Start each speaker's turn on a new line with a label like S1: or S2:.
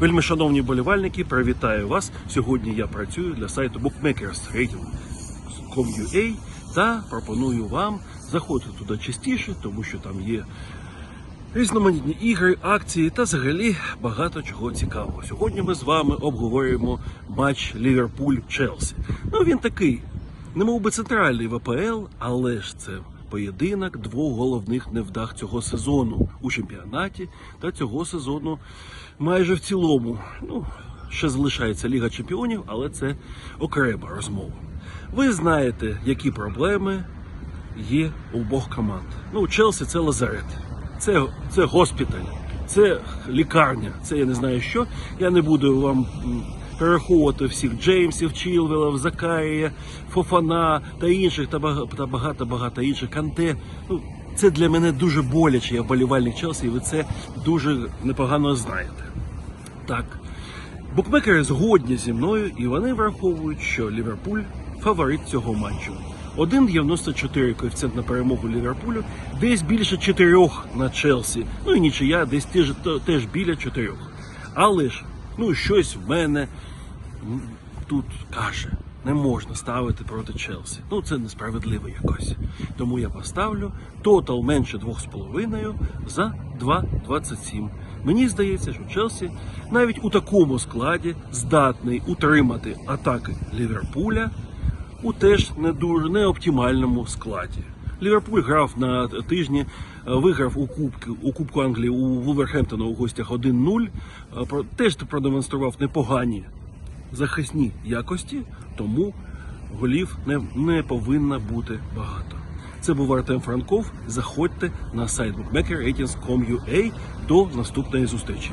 S1: Вельми шановні болівальники, привітаю вас. Сьогодні я працюю для сайту bookmakers.com.ua та пропоную вам заходити туди частіше, тому що там є різноманітні ігри, акції та взагалі багато чого цікавого. Сьогодні ми з вами обговорюємо матч Ліверпуль-Челсі. Ну він такий, не мов би центральний ВПЛ, але ж це поєдинок двох головних невдах цього сезону у чемпіонаті та цього сезону майже в цілому. Ну, ще залишається Ліга Чемпіонів, але це окрема розмова. Ви знаєте, які проблеми є у обох команд. Ну, Челсі це лазарет, це, це госпіталь, це лікарня, це я не знаю що. Я не буду вам перераховувати всіх Джеймсів, Чілвелів, Закарія, Фофана та інших, та багато-багато інших Канте. Ну, це для мене дуже боляче. Я вболівальник Челсі, і ви це дуже непогано знаєте. Так, букмекери згодні зі мною, і вони враховують, що Ліверпуль фаворит цього матчу. 1,94 коефіцієнт на перемогу Ліверпулю, десь більше 4 на Челсі. Ну і нічия, десь теж, теж біля 4. Але ж, ну щось в мене тут каже, не можна ставити проти Челсі. Ну це несправедливо якось. Тому я поставлю тотал менше 2,5 за 2,27. Мені здається, що Челсі навіть у такому складі здатний утримати атаки Ліверпуля у теж не дуже неоптимальному складі. Ліверпуль грав на тижні, е, виграв у Кубку, у Кубку Англії у Вулверхемптона у гостях 1-0. Е, Теж продемонстрував непогані захисні якості, тому голів не, не повинно бути багато. Це був Артем Франков. Заходьте на сайт bookmaker.com.ua. До наступної зустрічі.